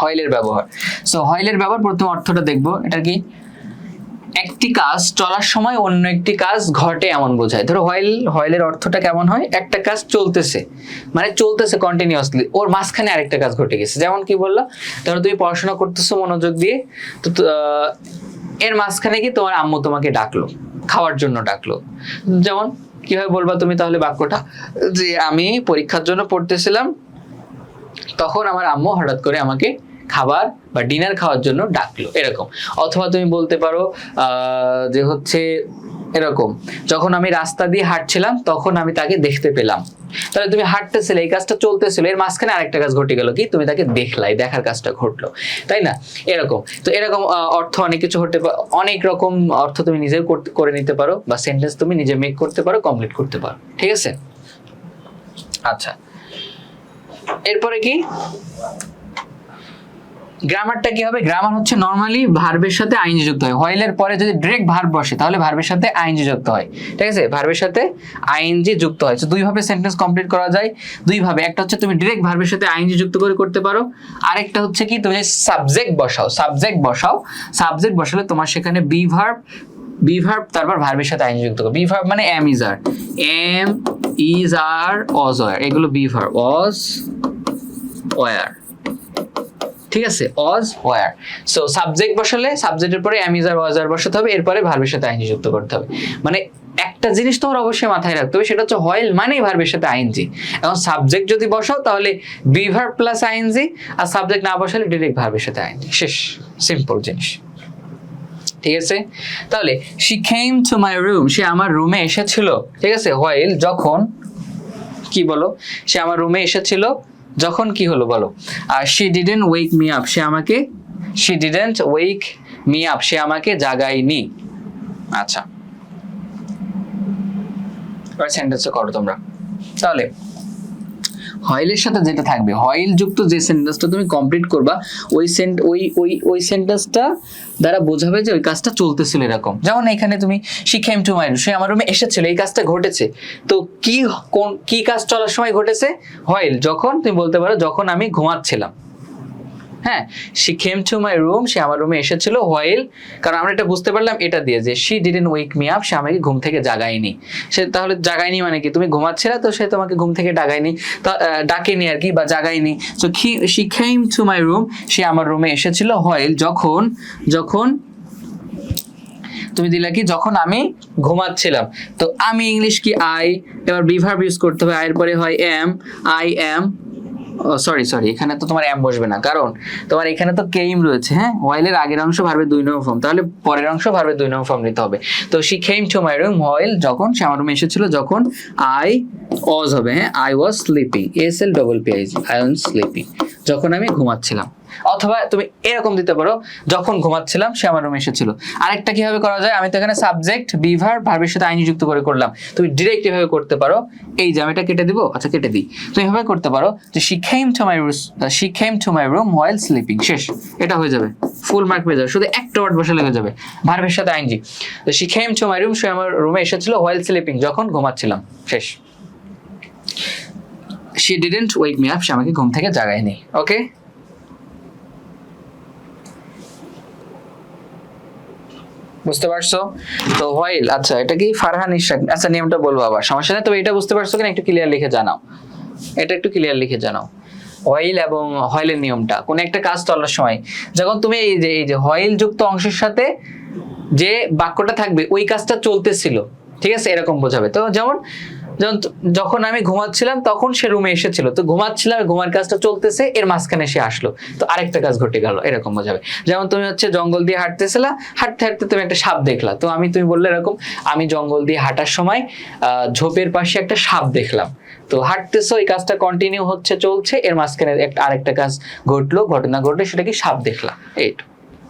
হয়েলের ব্যবহার। সো হয়েলের ব্যবহার প্রথম অর্থটা দেখব। এটা কি? একটি কাজ চলার সময় অন্য একটি কাজ ঘটে এমন বোঝায়। ধরো হয়েল হয়েলের অর্থটা কেমন হয়? একটা কাজ চলতেছে। মানে চলতেছে কন্টিনিউয়াসলি ওর মাঝখানে আরেকটা কাজ ঘটে গেছে। যেমন কি বলল? ধরো তুমি পড়াশোনা করতেছো মনোযোগ দিয়ে, তো এর মাঝখানে কি তোমার আম্মু তোমাকে ডাকলো। খাওয়ার জন্য ডাকলো। যেমন, কীভাবে বলবা তুমি তাহলে বাক্যটা? যে আমি পরীক্ষার জন্য পড়তেছিলাম, তখন আমার আম্মু হঠাৎ করে আমাকে খাবার বা ডিনার খাওয়ার জন্য ডাকলো, এরকম। অথবা তুমি বলতে পারো যে হচ্ছে এরকম, যখন আমি রাস্তা দিয়ে হাঁটছিলাম, তখন আমি তাকে দেখতে পেলাম। তাহলে তুমি হাঁটতেছিলে, এই কাজটা চলতেছিল, এর মাঝখানে আরেকটা কাজ ঘটে গেল কি? তুমি তাকে দেখলাই, দেখার কাজটা ঘটলো, তাই না? এরকম। তো এরকম অর্থ অনেক কিছু হতে পারে অনেক রকম অর্থ তুমি করতে- করে নিতে পারো, বা সেন্টেন্স তুমি নিজে মেক করতে পারো কমপ্লিট করতে পারো, ঠিক আছে? আচ্ছা। এরপরে কি? গ্রামারটা কি হবে? গ্রামার হচ্ছে নর্মালি ভার্বের সাথে আইনজি যুক্ত হয়। হয়েলের পরে যদি ডিরেক্ট ভার্ব বসে, তাহলে ভার্বের সাথে আইনজি যুক্ত হয়। ঠিক আছে? ভার্বের সাথে আইনজি যুক্ত হয়। তো দুই ভাবে সেন্টেন্স কমপ্লিট করা যায়। দুই ভাবে একটা হচ্ছে তুমি ডিরেক্ট ভার্বের সাথে আইনজি যুক্ত করে করতে পারো। আরেকটা হচ্ছে কি, তুমি সাবজেক্ট বসাও সাবজেক্ট বসাও সাবজেক্ট বসালে তোমার সেখানে বি ভার্ব বি ভার্ব তারপর ভার্বের সাথে আইনজি যুক্ত করো। বি ভার্ব মানে am is are am is are was were এগুলো বি ভার্ব অজ ওয়ার ঠিক আছে? অজ ওয়ার সো সাবজেক্ট বসালে সাবজেক্টের পরে অ্যামিজার ওয়াজার বসাতে হবে, এরপরে ভার্বের সাথে আইনজি যুক্ত করতে হবে। মানে একটা জিনিস তোমার অবশ্যই মাথায় রাখতে হবে, সেটা হচ্ছে হয়েল মানেই ভার্বের সাথে আইনজি এখন সাবজেক্ট যদি বসাও, তাহলে বি ভার্ব প্লাস আইনজি আর সাবজেক্ট না বসালে ডিরেক্ট ভার্বের সাথে আইনজি শেষ সিম্পল জিনিস। ঠিক আছে? তাহলে she came to my room সে আমার রুমে এসেছিল। ঠিক আছে? হোয়াইল যখন, কি বলো? সে আমার রুমে এসেছিল যখন কি হলো বলো? আর she didn't wake me up সে আমাকে she didn't wake me up সে আমাকে জাগায়নি। আচ্ছা। এবার সেন্টেন্সটা করো তোমরা। তাহলে হয়েলের সাথে যেটা থাকবে, হয়েল যুক্ত যে সেন্টেন্সটা তুমি কমপ্লিট করবা, ওই সেন্ট ওই ওই ওই সেন্টেন্সটা দ্বারা বোঝাবে যে ওই কাজটা চলতেছিল এরকম। যেমন এখানে তুমি শি কেম টু মাই সে আমার রুমে এসেছিল, এই কাজটা ঘটেছে। তো কি, কোন, কি কাজ চলার সময় ঘটেছে? হয়েল, যখন, তুমি বলতে পারো, যখন আমি ঘুমাচ্ছিলাম। হ্যাঁ she came to my room সে আমার রুমে এসেছিল হোয়াইল কারণ আমরা এটা বুঝতে পারলাম এটা দিয়ে যে she didn't wake me up সে আমাকে ঘুম থেকে জাগায়নি। সে তাহলে জাগায়নি মানে কি? তুমি ঘুমাচ্ছিলে তো সে তোমাকে ঘুম থেকে ডাকায়নি, তা ডাকেনি আর কি বা জাগায়নি। So she came to my room সে আমার রুমে এসেছিল হোয়াইল যখন যখন তুমি দিলা কি? যখন আমি ঘুমাচ্ছিলাম। তো আমি ইংলিশ কি? আই এবার বিভার্ব ইউজ করতে হবে আয়ের পরে হয় am I am sorry sorry এখানে তো তোমার এম বসবে না। কারণ তোমার এখানে তো কেইম রয়েছে হ্যাঁ? ওয়াইলের আগের অংশ ভার্বে দুই নম্বর ফর্ম তাহলে পরের অংশ ভার্বে দুই নম্বর ফর্ম নিতে হবে। তো she came to my room while যখন, সে আমার রুমে এসেছিল যখন আই ওয়াজ হবে হ্যাঁ? I was sleeping S L double P I I was sleeping যখন আমি ঘুমাচ্ছিলাম। অথবা তুমি এরকম দিতে পারো, যখন ঘুমাচ্ছিলাম সে আমার রুমে এসেছিল। আরেকটা কীভাবে করা যায়? আমি তো এখানে সাবজেক্ট বিভার ভার্বের সাথে আইনি যুক্ত করে করলাম। তুমি ডিরেক্ট এভাবে করতে পারো, এই যে আমি এটা কেটে দিব আচ্ছা কেটে দিই। তুমি এভাবে করতে পারো যে she came to my she came to my room while sleeping শেষ, এটা হয়ে যাবে। ফুল মার্ক পেয়ে যাবে। শুধু একটা ওয়ার্ড বসে লেগে যাবে। ভার্বের সাথে আইনজি তো she came to my room সে আমার রুমে এসেছিল ওয়াইল স্লিপিং যখন ঘুমাচ্ছিলাম। শেষ। She didn't wake me up সে আমাকে ঘুম থেকে জাগায়নি। ওকে বুঝতে পারছ? তো হোয়াইল আচ্ছা এটা কি ফারহান ইশরাক আচ্ছা নিয়মটা বলব আবার সমস্যা নেই, তবে এটা বুঝতে পারছ কিনা? একটু ক্লিয়ার লিখে জানাও। এটা একটু ক্লিয়ার লিখে জানাও। হোয়াইল এবং হয়েলের নিয়মটা। কোন একটা কাজ চলার সময়, যখন তুমি এই যে এই যে হয়েল যুক্ত অংশের সাথে যে বাক্যটা থাকবে, ওই কাজটা চলতেছিল। ঠিক আছে? এরকম বোঝাবে। তো যেমন যখন আমি ঘুমাচ্ছিলাম, তখন সে রুমে এসেছিল। তো ঘুমাচ্ছিলাম ঘুমার কাজটা চলতেছে, এর মাঝখানে সে আসলো। তো আরেকটা কাজ ঘটে গেল, এরকম বোঝাবে যেমন তুমি হচ্ছে জঙ্গল দিয়ে হাঁটতেছিলা, হাঁটতে হাঁটতে তুমি একটা সাপ দেখলা। তো আমি, তুমি বললে এরকম, আমি জঙ্গল দিয়ে হাঁটার সময় ঝোপের পাশে একটা সাপ দেখলাম। তো হাঁটতেছো, এই কাজটা কন্টিনিউ হচ্ছে, চলছে, এর মাঝখানে একটা, আরেকটা কাজ ঘটলো, ঘটনা ঘটলো সেটা কি সাপ দেখলাম এইটু